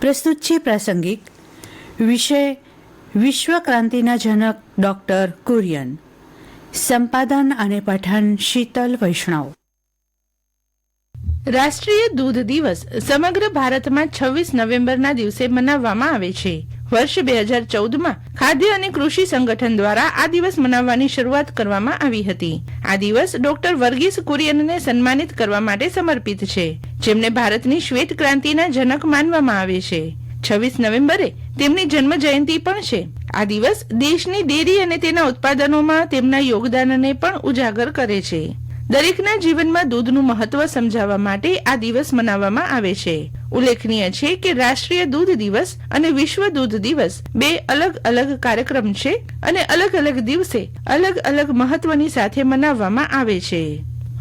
પ્રસ્તુત છે પ્રાસંગિક વિષય વિશ્વ ક્રાંતિના જનક ડોક્ટર કુરિયન. સંપાદન અને પઠન શીતલ વૈષ્ણવ. રાષ્ટ્રીય દૂધ દિવસ સમગ્ર ભારતમાં છવ્વીસ નવેમ્બરના દિવસે મનાવવામાં આવે છે. વર્ષ બે હજાર ચૌદમાં ખાદ્ય અને કૃષિ સંગઠન દ્વારા આ દિવસ મનાવવાની શરૂઆત કરવામાં આવી હતી. આ દિવસ ડોક્ટર વર્ગીસ કુરિયનને સન્માનિત કરવા માટે સમર્પિત છે, જેમને ભારતની શ્વેત ક્રાંતિના જનક માનવામાં આવે છે. છવ્વીસ નવેમ્બરે તેમની જન્મ જયંતિ પણ છે. આ દિવસ દેશની ડેરી અને તેના ઉત્પાદનોમાં તેમના યોગદાનને પણ ઉજાગર કરે છે. દરેકના જીવનમાં દૂધનું મહત્વ સમજાવવા માટે આ દિવસ મનાવવામાં આવે છે. ઉલ્લેખનીય છે કે રાષ્ટ્રીય દૂધ દિવસ અને વિશ્વ દૂધ દિવસ બે અલગ અલગ કાર્યક્રમ છે અને અલગ અલગ દિવસે અલગ અલગ મહત્વની સાથે મનાવવામાં આવે છે.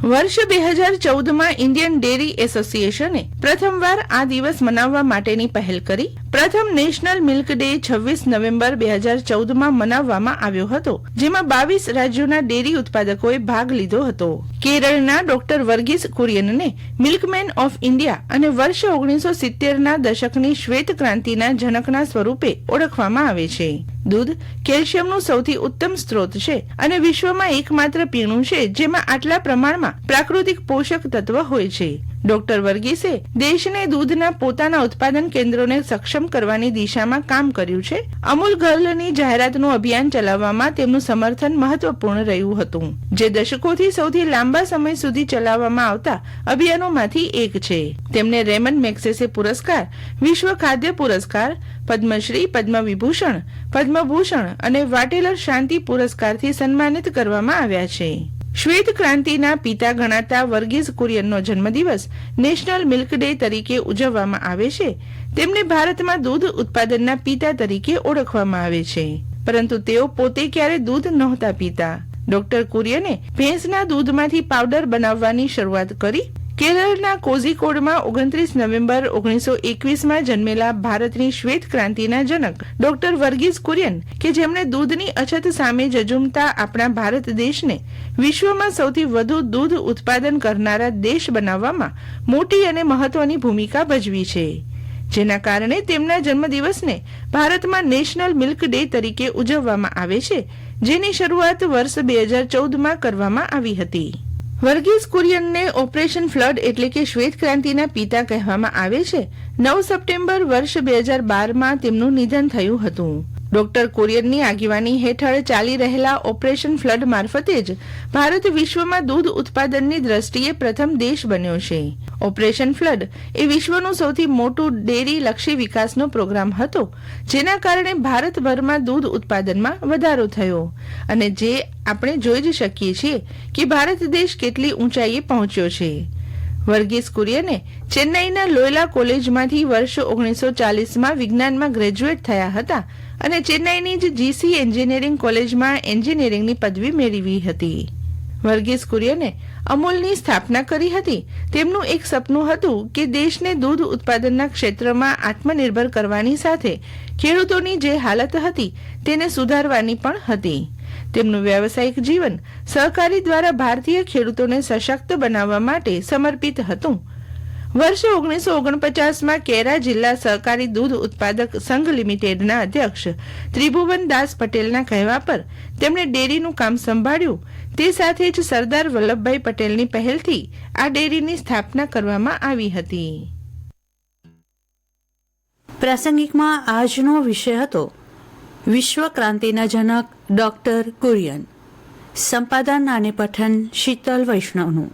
વર્ષ બે હજાર ચૌદમાં ઇન્ડિયન ડેરી એસોસિએશને પ્રથમવાર આ દિવસ મનાવવા માટેની પહેલ કરી પ્રથમ નેશનલ મિલ્ક ડે છવ્વીસ નવેમ્બર બે હજાર ચૌદમાં મનાવવામાં આવ્યો હતો, જેમાં બાવીસ રાજ્યોના ડેરી ઉત્પાદકોએ ભાગ લીધો હતો. કેરળના ડોક્ટર વર્ગીસ કુરિયનને મિલ્કમેન ઓફ ઇન્ડિયા અને વર્ષ ઓગણીસો સિત્તેરના દશકની શ્વેત ક્રાંતિના જનકના સ્વરૂપે ઓળખવામાં આવે છે. દૂધ કેલ્શિયમનું સૌથી ઉત્તમ સ્ત્રોત છે અને વિશ્વમાં એકમાત્ર પીણું છે, જેમાં આટલા પ્રમાણમાં પ્રાકૃતિક પોષક તત્વ હોય છે. ડોક્ટર વર્ગીસે દેશને દૂધના પોતાના ઉત્પાદન કેન્દ્રોને સક્ષમ કરવાની દિશામાં કામ કર્યું છે. અમૂલ ગર્લની જાહેરાતનું અભિયાન ચલાવવામાં તેમનું સમર્થન મહત્વપૂર્ણ રહ્યું હતું. જે દશકોથી સૌથી લાંબા સમય સુધી ચલાવવામાં આવતા અભિયાનોમાંથી એક છે. તેમને રેમન મેક્સેસે પુરસ્કાર, વિશ્વ ખાદ્ય પુરસ્કાર, પદ્મશ્રી, પદ્મવિભૂષણ, પદ્મભૂષણ અને વાટેલર શાંતિ પુરસ્કારથી સન્માનિત કરવામાં આવ્યા છે. શ્વેત ક્રાંતિના પિતા ગણાતા વર્ગીઝ કુરિયનનો જન્મદિવસ નેશનલ મિલ્ક ડે તરીકે ઉજવવામાં આવે છે. તેમને ભારતમાં દૂધ ઉત્પાદનના પિતા તરીકે ઓળખવામાં આવે છે. પરંતુ તેઓ પોતે ક્યારે દૂધ નહોતા પીતા? ડોક્ટર કુરિયને ભેંસના દૂધમાંથી પાવડર બનાવવાની શરૂઆત કરી? કેરળના કોઝીકોડમાં ઓગણત્રીસ નવેમ્બર ઓગણીસો એકવીસમાં જન્મેલા ભારતની શ્વેત ક્રાંતિના જનક ડોક્ટર વર્ગીઝ કુરિયન કે જેમણે દૂધની અછત સામે જજુમતા આપણા ભારત દેશને વિશ્વમાં સૌથી વધુ દૂધ ઉત્પાદન કરનારા દેશ બનાવવામાં મોટી અને મહત્વની ભૂમિકા ભજવી છે. જેના કારણે તેમના જન્મદિવસને ભારતમાં નેશનલ મિલ્ક ડે તરીકે ઉજવવામાં આવે છે, જેની શરૂઆત વર્ષ બે હજાર ચૌદમાં કરવામાં આવી હતી. વર્ગીસ કુરિયનને ઓપરેશન ફ્લડ એટલે કે શ્વેત ક્રાંતિના પિતા કહેવામાં આવે છે. નવ સપ્ટેમ્બર વર્ષ બે હજાર બારમાં તેમનું નિધન થયું હતું. ડોક્ટર કુરિયનની આગેવાની હેઠળ ચાલી રહેલા ઓપરેશન ફ્લડ મારફતે જ ભારત વિશ્વમાં દૂધ ઉત્પાદનની દ્રષ્ટિએ પ્રથમ દેશ બન્યો છે. ઓપરેશન ફ્લડ એ વિશ્વનું સૌથી મોટું ડેરી લક્ષી વિકાસનો પ્રોગ્રામ હતો, જેના કારણે ભારતભરમાં દૂધ ઉત્પાદનમાં વધારો થયો. અને જે આપણે જોઈ જ શકીએ છીએ કે ભારત દેશ કેટલી ઊંચાઈએ પહોંચ્યો છે. વર્ગીસ કુરિયને ચેન્નાઈના લોયલા કોલેજમાંથી વર્ષ ઓગણીસો ચાલીસમાં વિજ્ઞાનમાં ગ્રેજ્યુએટ થયા હતા અને ચેન્નાઈની જ જીસી એન્જિનિયરિંગ કોલેજમાં એન્જિનિયરિંગની પદવી મેળવી હતી. વર્ગીસ કુરિયને અમૂલની સ્થાપના કરી હતી. તેમનું એક સપનું હતું કે દેશને દૂધ ઉત્પાદનના ક્ષેત્રમાં આત્મનિર્ભર કરવાની સાથે ખેડૂતોની જે હાલત હતી તેને સુધારવાની પણ હતી. તેમનું વ્યાવસાયિક જીવન સહકારી દ્વારા ભારતીય ખેડૂતોને સશક્ત બનાવવા માટે સમર્પિત હતું. વર્ષ ઓગણીસો ઓગણપચાસમાં કેરા જિલ્લા સહકારી દૂધ ઉત્પાદક સંઘ લિમિટેડના અધ્યક્ષ ત્રિભુવન દાસ પટેલના કહેવા પર તેમણે ડેરીનું કામ સંભાળ્યું. તે સાથે જ સરદાર વલ્લભભાઈ પટેલની પહેલથી આ ડેરીની સ્થાપના કરવામાં આવી હતી. પ્રાસંગિકમાં આજનો વિષય હતો વિશ્વ ક્રાંતિના જનક ડોક્ટર કુરિયન. સંપાદન અને પઠન શીતલ વૈષ્ણવનું.